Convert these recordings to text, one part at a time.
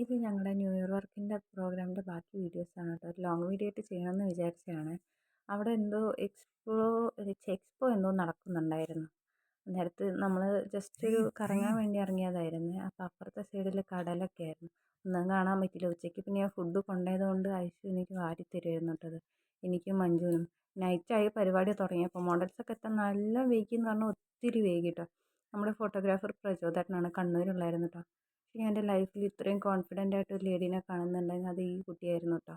ഇത് ഞങ്ങളുടെ new year വർക്കിന്റെ പ്രോഗ്രാമിന്റെ ബാക്കി വീഡിയോസ് ആണ് കേട്ടോ ഒരു ലോങ് വീഡിയോ ആയിട്ട് ചെയ്യണമെന്ന് വിചാരിച്ചതാണ്. അവിടെ എന്തോ എക്സ്പോ എക്സ്പോ എന്തോ നടക്കുന്നുണ്ടായിരുന്നു. നേരത്തെ നമ്മൾ ജസ്റ്റ് ഒരു കറങ്ങാൻ വേണ്ടി ഇറങ്ങിയതായിരുന്നു. അപ്പോൾ അപ്പുറത്തെ സൈഡിൽ കടലൊക്കെ ആയിരുന്നു. ഒന്നും കാണാൻ പറ്റില്ല. ഉച്ചയ്ക്ക് പിന്നെ ഞാൻ ഫുഡ് കൊണ്ടുപോയത് കൊണ്ട് ഐശു എനിക്ക് വാരി തരുമായിരുന്നു കേട്ടത് എനിക്കും മഞ്ജുവിനും. നൈറ്റായി പരിപാടി തുടങ്ങിയപ്പോൾ മോഡൽസൊക്കെ എത്താൻ നല്ല വൈകി എന്ന് പറഞ്ഞാൽ ഒത്തിരി വൈകി കേട്ടോ നമ്മുടെ ഫോട്ടോഗ്രാഫർ പ്രചോദനാണ് കണ്ണൂരുള്ളായിരുന്നു കേട്ടോ പക്ഷേ എന്റെ ലൈഫിൽ ഇത്രയും കോൺഫിഡന്റ് ആയിട്ട് ഒരു ലേഡീനെ കാണുന്നുണ്ടെങ്കിൽ അത് ഈ കുട്ടിയായിരുന്നു കേട്ടോ.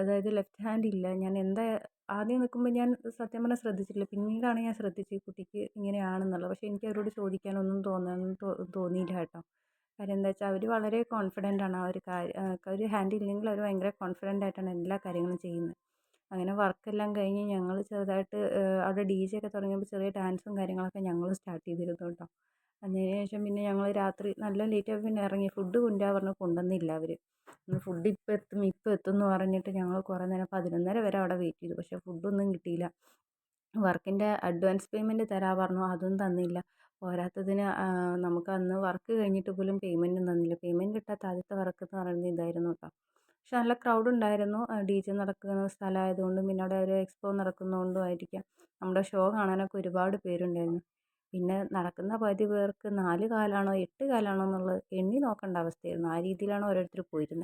അതായത് ലെഫ്റ്റ് ഹാൻഡ് ഇല്ല. ഞാൻ എന്താ ആദ്യം നിൽക്കുമ്പോൾ ഞാൻ സത്യം പറഞ്ഞാൽ ശ്രദ്ധിച്ചിട്ടില്ല. പിന്നീടാണ് ഞാൻ ശ്രദ്ധിച്ചത് ഈ കുട്ടിക്ക് ഇങ്ങനെയാണെന്നുള്ളത്. പക്ഷേ എനിക്ക് അവരോട് ചോദിക്കാനൊന്നും തോന്നാൻ തോന്നിയില്ല കേട്ടോ. കാര്യം എന്താ വെച്ചാൽ അവർ വളരെ കോൺഫിഡന്റ് ആണ് ആ ഒരു കാര്യം. ഒരു ഹാൻഡ് ഇല്ലെങ്കിൽ അവർ ഭയങ്കര കോൺഫിഡന്റ് ആയിട്ടാണ് എല്ലാ കാര്യങ്ങളും ചെയ്യുന്നത്. അങ്ങനെ വർക്കെല്ലാം കഴിഞ്ഞ് ഞങ്ങൾ ചെറുതായിട്ട് അവിടെ ഡി ജെ ഒക്കെ തുടങ്ങിയപ്പോൾ ചെറിയ ഡാൻസും കാര്യങ്ങളൊക്കെ ഞങ്ങൾ സ്റ്റാർട്ട് ചെയ്തിരുന്നു കേട്ടോ. അതിന് ശേഷം പിന്നെ ഞങ്ങൾ രാത്രി നല്ല ലേറ്റ് ആയപ്പോൾ പിന്നെ ഇറങ്ങി ഫുഡ് കൊണ്ടുവരാൻ പറഞ്ഞ് കൊണ്ടുവന്നില്ല അവർ ഫുഡ് ഇപ്പോൾ എത്തും ഇപ്പോൾ എത്തും എന്ന് പറഞ്ഞിട്ട് ഞങ്ങൾ കുറേ നേരം പതിനൊന്നര വരെ അവിടെ വെയിറ്റ് ചെയ്തു. പക്ഷേ ഫുഡൊന്നും കിട്ടിയില്ല. വർക്കിന്റെ അഡ്വാൻസ് പേയ്മെന്റ് തരാൻ പറഞ്ഞു. അതും തന്നില്ല. പോരാത്തതിന് നമുക്ക് അന്ന് വർക്ക് കഴിഞ്ഞിട്ട് പോലും പേയ്മെന്റും തന്നില്ല. പേയ്മെന്റ് കിട്ടാത്ത ആദ്യത്തെ വർക്ക് എന്ന് പറയുന്നത് ഇതായിരുന്നു കേട്ടോ പക്ഷെ നല്ല ക്രൗഡ് ഉണ്ടായിരുന്നു. ഡി ജെ നടക്കുന്ന സ്ഥലമായതുകൊണ്ടും പിന്നെ അവിടെ ഒരു എക്സ്പോ നടക്കുന്നതുകൊണ്ടും ആയിരിക്കാം. നമ്മുടെ ഷോ കാണാനൊക്കെ ഒരുപാട് പേരുണ്ടായിരുന്നു. പിന്നെ നടക്കുന്ന പകുതി പേർക്ക് നാല് കാലാണോ എട്ട് കാലാണോ എന്നുള്ളത് എണ്ണി നോക്കേണ്ട അവസ്ഥയായിരുന്നു. ആ രീതിയിലാണ് ഓരോരുത്തർ പോയിരുന്നത്